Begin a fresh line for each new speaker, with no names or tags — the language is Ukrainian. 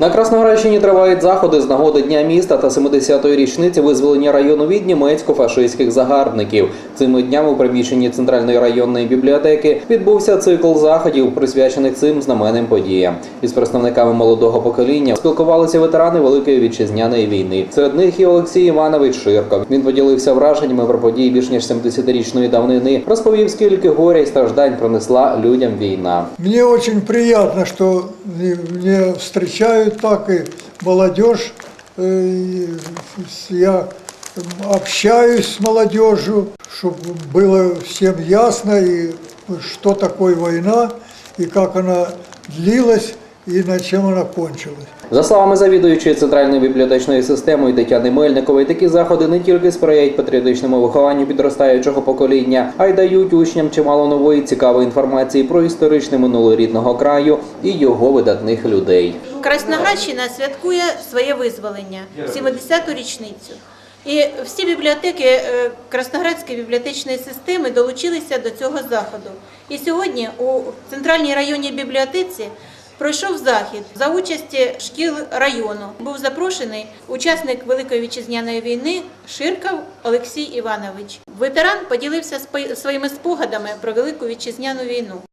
На Красноградщині тривають заходи з нагоди Дня міста та 70-ї річниці визволення району від німецько-фашистських загарбників. Цими днями у приміщенні центральної районної бібліотеки відбувся цикл заходів, присвячених цим знаменним подіям. Із представниками молодого покоління спілкувалися ветерани Великої вітчизняної війни. Серед них і Олексій Іванович Ширко. Він поділився враженнями про події більш ніж 70-річної давнини. Розповів, скільки горя й страждань принесла людям війна.
Мне очень приятно, что мне встречают так и молодежь. Э, и с- Я общаюсь с молодежью, чтобы было всем ясно, и что такое война, и как она длилась, и на чем она кончилась.
За словами завідуючої центральної бібліотечної системи Тетяни Мельникової, такі заходи не тільки сприяють патріотичному вихованню підростаючого покоління, а й дають учням чимало нової цікавої інформації про історичне минуле рідного краю і його видатних людей.
Красноградщина святкує своє визволення 70-ту річницю. І всі бібліотеки е, Красноградської бібліотечної системи долучилися до цього заходу. І сьогодні у центральній районній бібліотеці пройшов захід за участі шкіл району. Був запрошений учасник Великої вітчизняної війни Ширков Олексій Іванович. Ветеран поділився своїми спогадами про Велику вітчизняну війну.